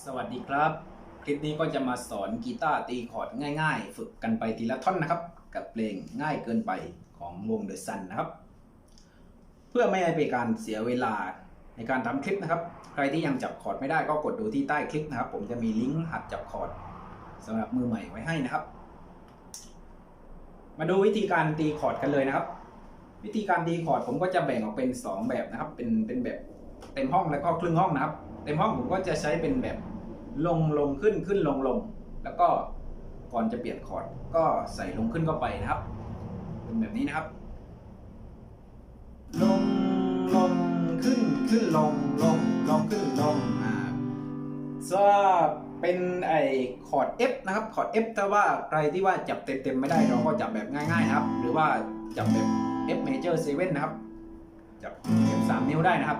สวัสดีครับ คลิปนี้ก็จะมาสอนกีตาร์ตีคอร์ดง่าย ๆ ฝึกกันไปทีละท่อนนะครับ กับเพลงง่ายเกินไปของวง The Sun นะครับ เพื่อไม่ให้เป็นการเสียเวลาในการทำคลิปนะครับ ใครที่ยังจับคอร์ดไม่ได้ก็กดดูที่ใต้คลิปนะครับ ผมจะมีลิงก์หัดจับคอร์ดสำหรับมือใหม่ไว้ให้นะครับ มาดูวิธีการตีคอร์ดกันเลยนะครับ วิธีการตีคอร์ดผมก็จะแบ่งออกเป็น 2 แบบนะครับ เป็นเป็นแบบเต็มห้องแล้วก็ครึ่งห้องนะครับ เต็มห้องผมก็จะใช้เป็นแบบลงลงขึ้นขึ้นลงลงแล้วก็ก่อนจะเปลี่ยนคอร์ดก็ใส่ลงขึ้นเข้าไปนะครับ เป็นแบบนี้นะครับ ลงลงขึ้นขึ้นลงลงลงขึ้นลงอ่าถ้าเป็นไอคอร์ด F นะครับคอร์ด F ถ้าว่าใครที่ว่าจับเต็มๆไม่ได้เราก็จับแบบง่ายๆนะครับ หรือว่าจับแบบ F major 7นะครับจับ F 3นิ้วได้นะครับ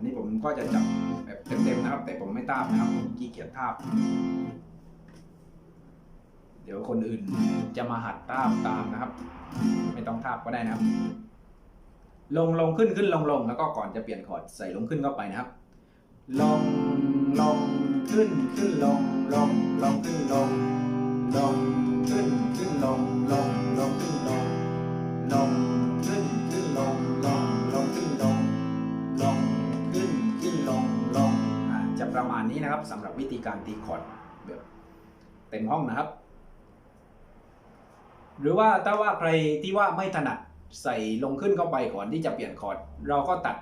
อันนี้ผมก็จะจับแบบเต็มๆนะครับ แต่ผมไม่ทาบนะครับผมขี้เกียจทาบ เดี๋ยวคนอื่นจะมาหัดทาบตามนะครับ ไม่ต้องทาบก็ได้นะครับ ลงลงขึ้นขึ้นลงลงแล้วก็ก่อนจะเปลี่ยนคอร์ดใส่ลงขึ้นเข้าไปนะครับ ลงลงขึ้นขึ้นลงลงลงขึ้นลงลงขึ้นขึ้นลงลงลงขึ้นลงลง นะครับสำหรับวิธีการตีคอร์ดแบบเต็มห้องนะครับ หรือว่าถ้าว่าใครที่ว่าไม่ถนัดใส่ลงขึ้นเข้าไปก่อนที่จะเปลี่ยนคอร์ดเราก็ตัด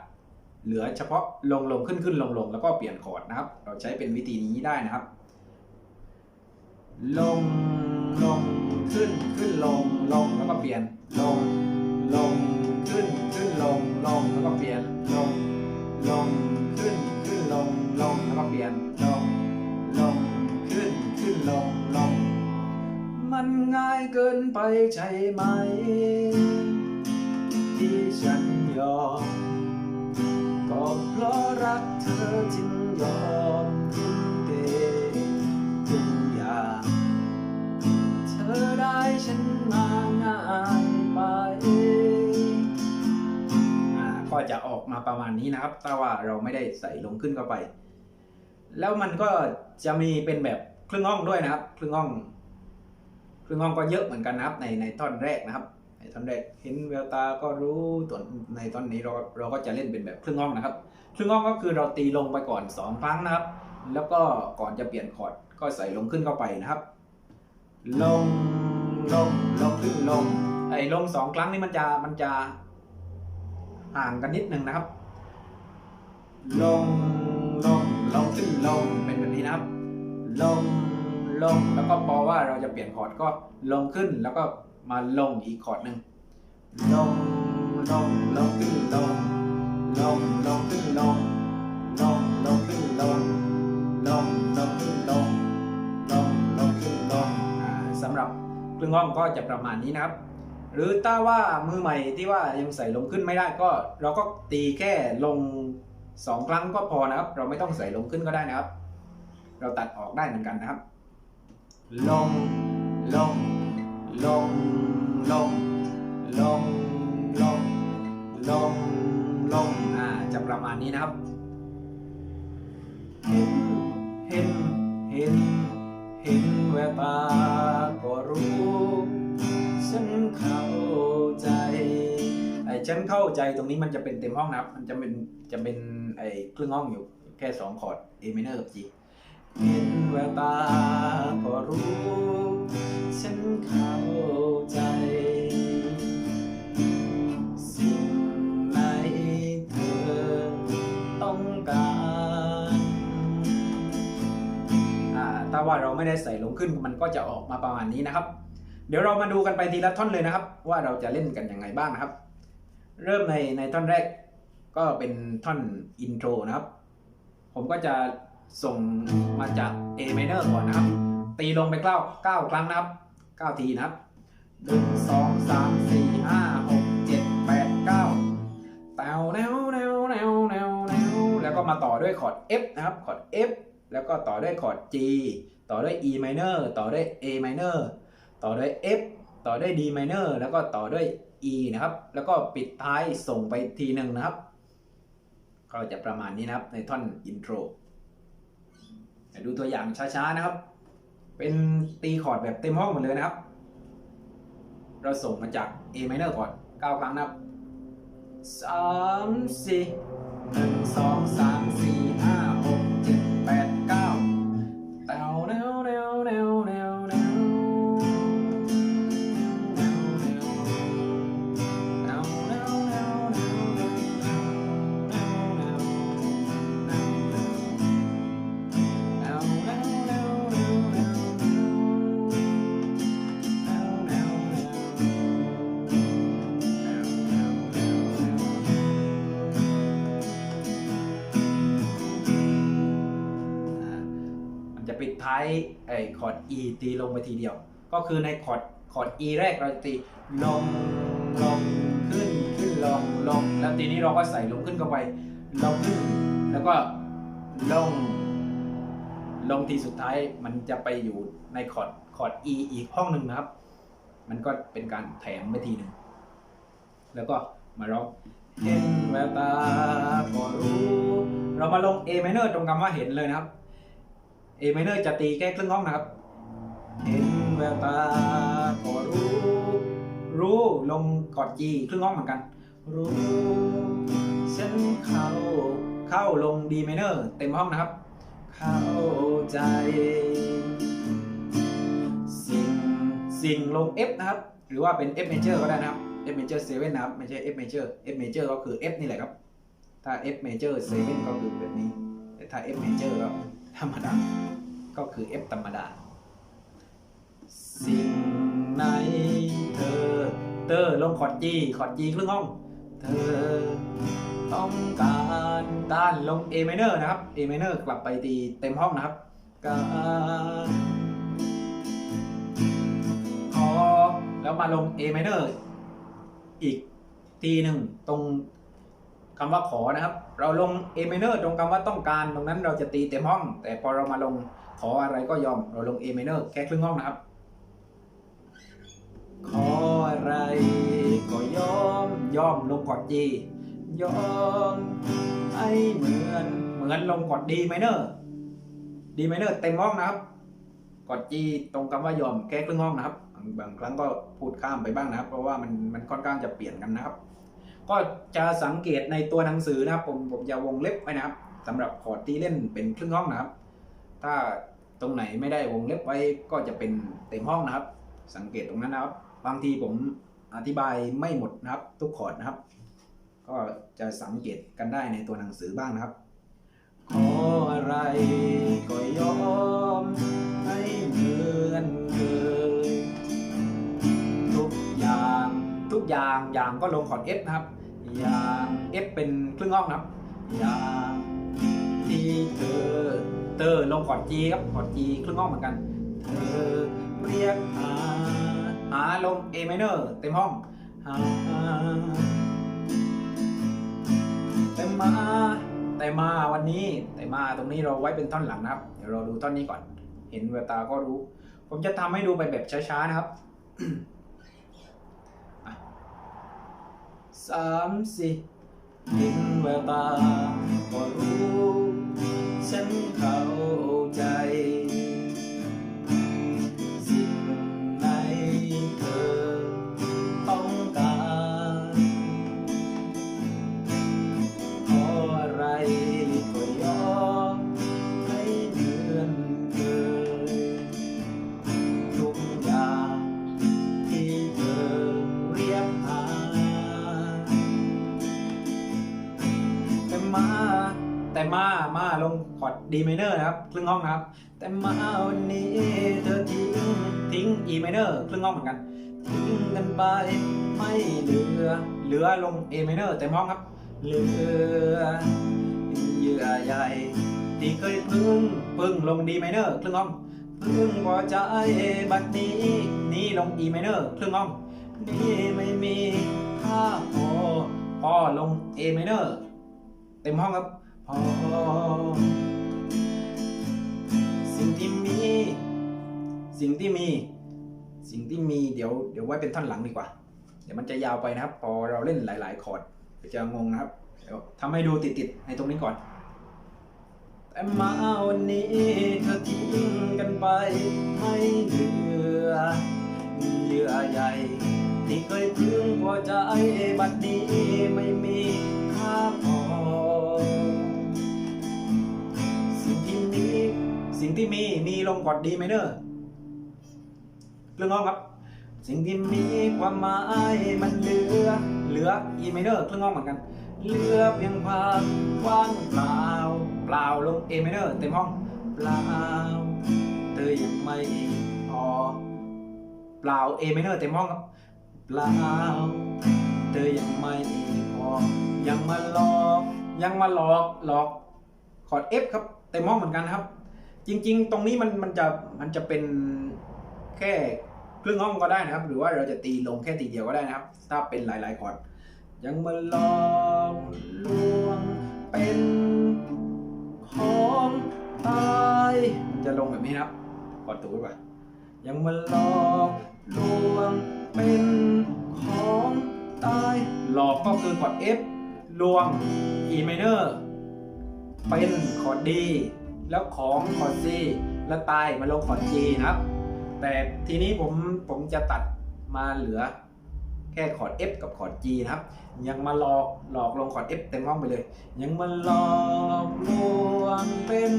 เหลือเฉพาะลงลงขึ้นขึ้นลงลงแล้วก็เปลี่ยนคอร์ดนะครับ เราใช้เป็นวิธีนี้ได้นะครับ ลงลงขึ้นขึ้นลงลงแล้วก็เปลี่ยนลงลงขึ้นขึ้นลงลงแล้วก็เปลี่ยนลงลงขึ้นขึ้นลงลงแล้วก็เปลี่ยน มันง่ายเกินไปใช่ไหม ที่ฉันยอม ก็เพราะรักเธอจึงยอมทุ่มเททุกอย่าง เธอได้ฉันมาง่ายไปอ่าก็จะออกมาประมาณนี้นะครับถ้าว่าเราไม่ได้ใส่ลงขึ้นเข้าไป แล้วมันก็จะมีเป็นแบบครึ่งห้องด้วยนะครับ ครึ่งห้อง ครึ่งห้องก็เยอะเหมือนกันนะครับในในท่อนแรกนะครับ ในท่อนแรกเห็นแววตาก็รู้ส่วนในท่อนนี้เราเราก็จะเล่นเป็นแบบครึ่งห้องนะครับ ครึ่งห้องก็คือเราตีลงไปก่อนสองครั้งนะครับ แล้วก็ก่อนจะเปลี่ยนคอร์ดก็ใส่ลงขึ้นเข้าไปนะครับ ลงลงลงขึ้นลงไอ้ลงสองครั้งนี่มันจะมันจะห่างกันนิดนึงนะครับ ลงลงลงขึ้นลงเป็นแบบนี้นะครับ ลง ลง แล้วก็พอว่าเราจะเปลี่ยนคอร์ดก็ลงขึ้นแล้วก็มาลงอีกคอร์ดหนึ่งลงลงลงขึ้นลงลงลงขึ้นลงลงลงขึ้นลงลงลงขึ้นลงลงลงขึ้นลงสำหรับครึ่งห้องก็จะประมาณนี้นะครับ หรือถ้าว่ามือใหม่ที่ว่ายังใส่ลงขึ้นไม่ได้ก็ เราก็ตีแค่ลงสองครั้งก็พอนะครับ เราไม่ต้องใส่ลงขึ้นก็ได้นะครับ เราตัดออกได้เหมือนกันนะครับ ลงลงลงลงลงลงลงลงอ่าจะประมาณนี้นะครับ เห็นเห็นเห็นเห็นแววตาก็รู้ฉันเข้าใจไอ้ฉันเข้าใจตรงนี้มันจะเป็นเต็มห้องนะครับ มันจะเป็นจะเป็นไอ้ครึ่งห้องอยู่แค่สองคอร์ด A minor กับ G เห็นแววตาก็รู้ ฉันเข้าใจ สิ่งไหนเธอต้องการอ่าถ้าว่าเราไม่ได้ใส่ลงขึ้นมันก็จะออกมาประมาณนี้นะครับ เดี๋ยวเรามาดูกันไปทีละท่อนเลยนะครับ ว่าเราจะเล่นกันยังไงบ้างนะครับ เริ่มในในท่อนแรกก็เป็นท่อนอินโทรนะครับ ผมก็จะ ส่งมาจาก A minor ก่อนนะครับ ตีลงไปเก้าเก้าครั้งนะครับเก้าทีนะครับหนึ่งสองสามสี่ห้าหกเจ็ดแปดเก้าแตวแนวแนวแนวแนวแนวแล้วก็มาต่อด้วยคอร์ด F นะครับคอร์ด F แล้วก็ต่อด้วยคอร์ด G ต่อด้วย E minor ต่อด้วย A minor ต่อด้วย F ต่อด้วย D minor แล้วก็ต่อด้วย E นะครับ แล้วก็ปิดท้ายส่งไปทีหนึ่งนะครับ ก็จะประมาณนี้นะครับในท่อนอินโทร ดูตัวอย่างช้าๆนะครับ เป็นตีคอร์ดแบบเต็มห้องหมดเลยนะครับ เราส่งมาจาก A minor ก่อนเก้าครั้งนะครับสามสี่หนึ่งสองสามสี่ ท้ายไอ้คอร์ด E ตีลงไปทีเดียว ก็คือในคอร์ดคอร์ด E แรกเราจะตีลงลงขึ้นขึ้นลงลงแล้วทีนี้เราก็ใส่ลงขึ้นเข้าไปลงขึ้นแล้วก็ลง ลงทีสุดท้ายมันจะไปอยู่ในคอร์ดคอร์ด E อีกห้องหนึ่งนะครับ มันก็เป็นการแถมไปทีหนึ่งแล้วก็มาร้องเห็นแววตาก็รู้ เรามาลง A minor ตรงคำว่าเห็นเลยนะครับ A minor จะตีแค่ครึ่งห้องนะครับเห็นแววตาก็รู้ รู้ลงกอด G ครึ่งห้องเหมือนกัน รู้ฉันเข้าเข้าลง D minor เต็มห้องนะครับ เข้าใจ สิ่งสิ่งลง F นะครับ หรือว่าเป็น F major ก็ได้นะครับ F major 7นะครับ ไม่ใช่ F major F major ก็คือ F นี่แหละครับ ถ้า F major 7ก็คือแบบนี้ แต่ถ้า F major ก็ ธรรมดา ก็คือ F ธรรมดา สิ่งไหนเธอ เตอร์ลงคอร์ด G คอร์ด G ครึ่งห้อง เธอ ต้องการต้านลง A minor นะครับ A minor กลับไปตีเต็มห้องนะครับการขอแล้วมาลง A minor อีกทีหนึ่งตรง คำว่าขอนะครับ เราลง A minor ตรงคำว่าต้องการ ตรงนั้นเราจะตีเต็มห้อง แต่พอเรามาลงขออะไรก็ยอม เราลง A minor แค่ครึ่งห้องนะครับ ขออะไรก็ยอม ยอมลงกอด G ยอมให้เหมือน เหมือนลงกอด D minor D minor เต็มห้องนะครับกอด G ตรงคำว่ายอมแค่ครึ่งห้องนะครับบางบางครั้งก็พูดข้ามไปบ้างนะครับ เพราะว่ามันมันค่อนข้างจะเปลี่ยนกันนะครับ ก็จะสังเกตในตัวหนังสือนะครับ ผมผมจะวงเล็บไว้นะครับสำหรับคอร์ดที่เล่นเป็นครึ่งห้องนะครับ ถ้าตรงไหนไม่ได้วงเล็บไว้ก็จะเป็นเต็มห้องนะครับ สังเกตตรงนั้นนะครับ บางทีผมอธิบายไม่หมดนะครับ ทุกคอร์ดนะครับ ก็จะสังเกตกันได้ในตัวหนังสือบ้างนะครับ ขออะไรก็ยอมให้เหมือนเคยทุกอย่างทุกอย่างอย่างก็ลงคอร์ด F นะครับ อย่าง F เป็นครึ่งห้องนะครับอย่างที่เธอเตอร์ลงคอร์ด G ครับคอร์ด G ครึ่งห้องเหมือนกัน เธอเรียกหาหาลง A minor เต็มห้องหาแต่มาแต่มาวันนี้แต่มาตรงนี้เราไว้เป็นท่อนหลังนะครับ เดี๋ยวเราดูท่อนนี้ก่อน เห็นแววตาก็รู้ ผมจะทำให้ดูไปแบบช้าๆนะครับ อะ สามสี่เห็นแววตาก็รู้ฉัน งคอร์ด D minor นะครับครึ่งห้องนะครับ แต่มาวันนี้เธอทิ้งทิ้ง E minor ครึ่งห้องเหมือนกันทิ้งกันไปไม่เหลือเหลือลง A minor เต็มห้องครับเหลือเยื่อใยที่เคยพึ่งพึ่งลง D minor ครึ่งห้องพึ่งพอใจบัดนี้นี่ลง E minor ครึ่งห้องนี่ไม่มีค่าพอพอลง A minor เต็มห้องครับพอสิ่ง ที่มี สิ่งที่มี สิ่งที่มีเดี๋ยวเดี๋ยวไว้เป็นท่อนหลังดีกว่า เดี๋ยวมันจะยาวไปนะครับ พอเราเล่นหลาย ๆ คอร์ดจะงงนะครับเดี๋ยวทำให้ดูติด ๆ ในตรงนี้ก่อน แต่มาวันนี้เธอทิ้งกันไปไม่เหลือเยื่อใยที่เคยพึงพอใจบัดนี้ไม่มีค่าพอ สิ่งที่มีมีลงกอดดีไหมเนอะเรื่องห้องครับ สิ่งที่มีความหมายมันเหลือ เหลือ E minor เครื่องห้องเหมือนกัน เหลือเพียงความว่างเปล่า เปล่าลง A minor เต็มห้อง เปล่าเธอยังไม่พอเปล่า A minor เต็มห้องครับ เปล่าเธอยังไม่พอยังมาหลอก ยังมาหลอกหลอกคอร์ด F ครับเต็มห้องเหมือนกันครับ จริง ๆ ตรงนี้มันมันจะมันจะเป็นแค่ครึ่งห้องก็ได้นะครับ หรือว่าเราจะตีลงแค่ตีเดียวก็ได้นะครับ ถ้าเป็นหลายๆคอร์ดยังมาหลอกลวงเป็นของตายมันจะลงแบบนี้นะครับคอร์ดถูกป่ะยังมาหลอกลวงเป็นของตายหลอกก็คือคอร์ด F ลวง E minor เป็นคอร์ดดี แล้วของคอร์ด C แล้วตายมาลงคอร์ด G นะครับ แต่ทีนี้ผมผมจะตัดมาเหลือแค่คอร์ด F กับคอร์ด G นะครับ ยังมาหลอกหลอกลงคอร์ด F เต็มห้องไปเลย ยังมาหลอกลวงเป็น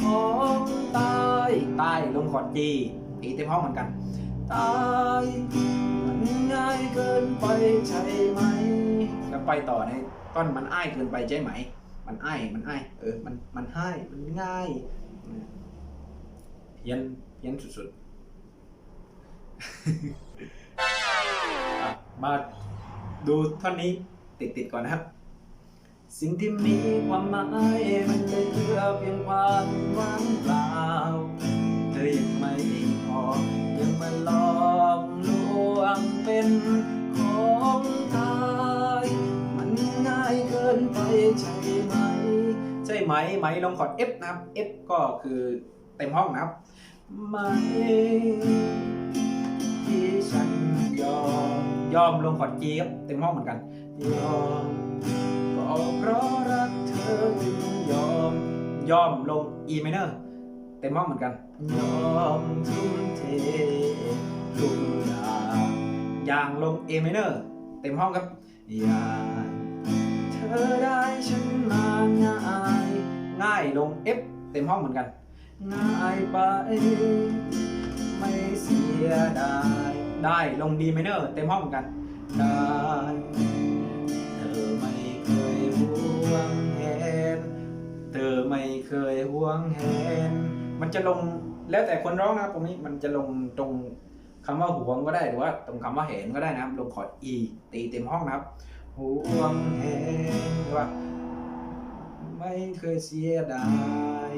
ของตายตายลงคอร์ด G ตีเต็มห้องเหมือนกัน ตายมันง่ายเกินไปใช่ไหมแล้วไปต่อในต้นมันอ้ายเกินไปใช่ไหม มันอ้ายมันอ้ายเออมันมันให้มันง่ายเพี้ยนเพี้ยนสุดๆมาดูท่อนนี้ติดติดๆก่อนนะครับ สิ่งที่มีความหมายมันเหลือเพียงความว่างเปล่า ไหมไหมลงคอร์ด F นะครับ F ก็คือเต็มห้องนะครับไหมที่ฉันยอมยอมลงคอร์ด G ครับเต็มห้องเหมือนกันยอมก็เพราะรักเธอจึงยอมยอมลง E minor เต็มห้องเหมือนกัน ยอมทุ่มเททุกอย่างอย่างลง A minor เต็มห้องครับอย่างเธอได้ฉันมาง่าย ง่ายลง F เต็มห้องเหมือนกันง่ายไป ไม่เสียดายได้ลง D minor เต็มห้องเหมือนกันได้เธอไม่เคยห่วงแหนเธอไม่เคยห่วงแหนมันจะลงแล้วแต่คนร้องนะครับตรงนี้มันจะลงตรงคำว่าห่วงก็ได้หรือว่าตรงคำว่าแหนก็ได้นะครับลงคอร์ด E ตีเต็มห้องนะครับห่วงแหนหรือว่า ไม่เคยเสียดาย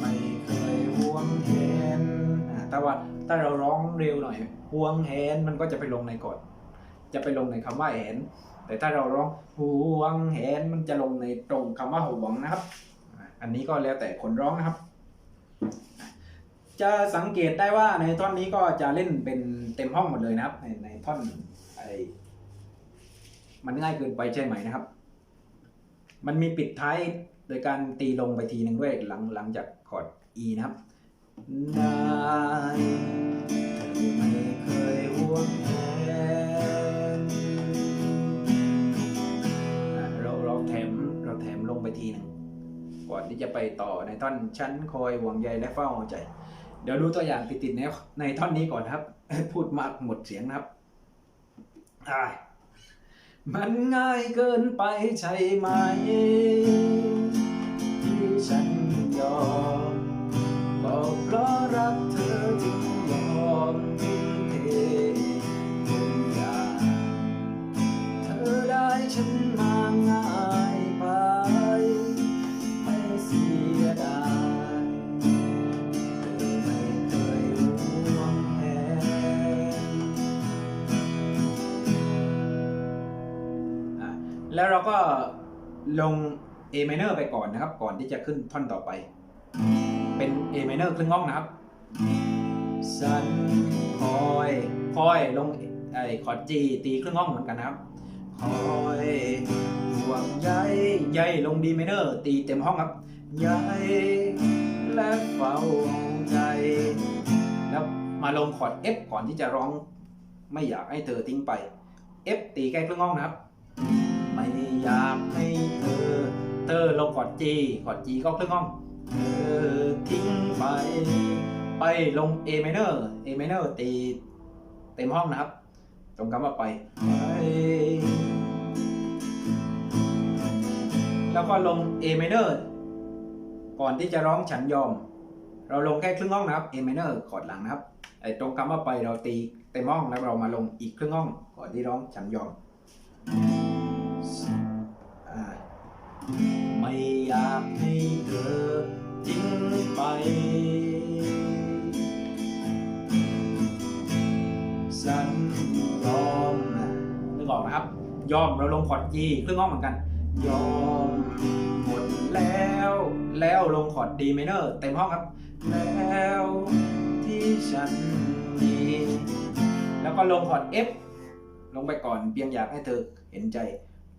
ไม่เคยหวงแหนอ่าแต่ว่าถ้าเราร้องเร็วหน่อยหวงแหนมันก็จะไปลงในกดจะไปลงในคำว่าแหนแต่ถ้าเราร้องหวงแหนมันจะลงในตรงคำว่าหวงนะครับ อันนี้ก็แล้วแต่คนร้องนะครับ จะสังเกตได้ว่าในท่อนนี้ก็จะเล่นเป็นเต็มห้องหมดเลยนะครับ ในในท่อนไอมันง่ายเกินไปใช่ไหมนะครับ มันมีปิดท้ายโดยการตีลงไปทีหนึ่งด้วยหลังหลังจากคอร์ด E นะครับได้เธอไม่เคยห่วงแหนเราเราแถมเราแถมลงไปทีหนึ่งก่อนที่จะไปต่อในท่อนฉันคอยห่วงใยและเฝ้าใจ เดี๋ยวดูตัวอย่างติดๆในในท่อนนี้ก่อนครับ พูดมากหมดเสียงนะครับอ่า มันง่ายเกินไปใช่ไหม ลง A minor ไปก่อนนะครับ ก่อนที่จะขึ้นท่อนต่อไป เป็น A minor ครึ่งห้องนะครับสันคอยคอยลงไอ้คอร์ด G ตีครึ่งห้องเหมือนกันนะครับคอยห่วงใยใยลงดีเมเนอร์ตีเต็มห้องครับใยและเฝ้าใจ แล้วมาลงคอร์ด F ก่อนที่จะร้องไม่อยากให้เธอทิ้งไป F ตีใกล้ครึ่งห้องนะครับ อยากให้เธอ เธอลงคอร์ด G คอร์ด G ก็ครึ่งห้องเธอทิ้งไป ไปลง A minor A minor ตีเต็มห้องนะครับ ตรงคำว่าไปแล้วก็ลง A minor ก่อนที่จะร้องฉันยอม เราลงแค่ครึ่งห้องนะครับ A minor คอร์ดหลังนะครับไอ้ตรงคำว่าไปเราตีเต็มห้องแล้วเรามาลงอีกครึ่งห้องก่อนที่ร้องฉันยอม ไม่อยากให้เธอทิ้งไป ฉันยอมนึกออกนะครับ ยอมเราลงคอร์ด G ครึ่องห้องเหมือนกัน ยอมหมดแล้ว แล้วลงคอร์ด D minor เต็มห้องครับ แล้วที่ฉันมีแล้วก็ลงคอร์ด F ลงไปก่อนเพียงอยากให้เธอเห็นใจ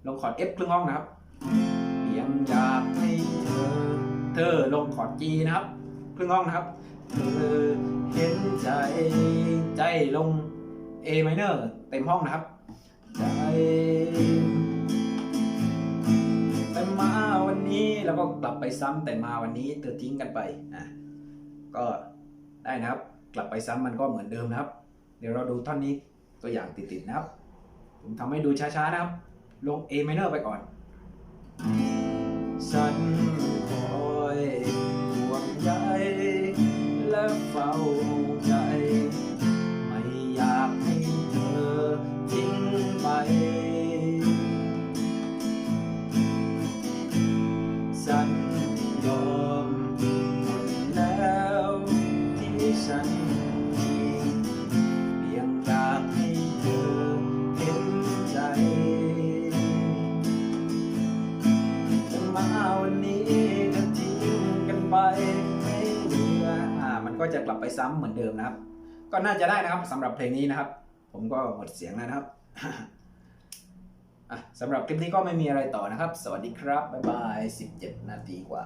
ลงคอร์ด F ครึ่งห้องนะครับ ยังอยากให้เธอ เธอลงคอร์ด G นะครับครึ่งห้องนะครับ เธอเห็นใจใจลง A minor เต็มห้องนะครับใจแต่มาวันนี้แล้วก็กลับไปซ้ำแต่มาวันนี้เธอทิ้งกันไปอะก็ได้นะครับ กลับไปซ้ำมันก็เหมือนเดิมนะครับ เดี๋ยวเราดูท่อนนี้ตัวอย่างติดๆนะครับ ผมทำให้ดูช้าๆนะครับ ลง A minor ไปก่อน ฉันคอยห่วงใยและเฝ้า กลับไปซ้ำเหมือนเดิมนะครับ ก็น่าจะได้นะครับสำหรับเพลงนี้นะครับ ผมก็หมดเสียงแล้วนะครับสำหรับคลิปนี้ก็ไม่มีอะไรต่อนะครับ สวัสดีครับ บ๊ายบาย 17 นาทีกว่า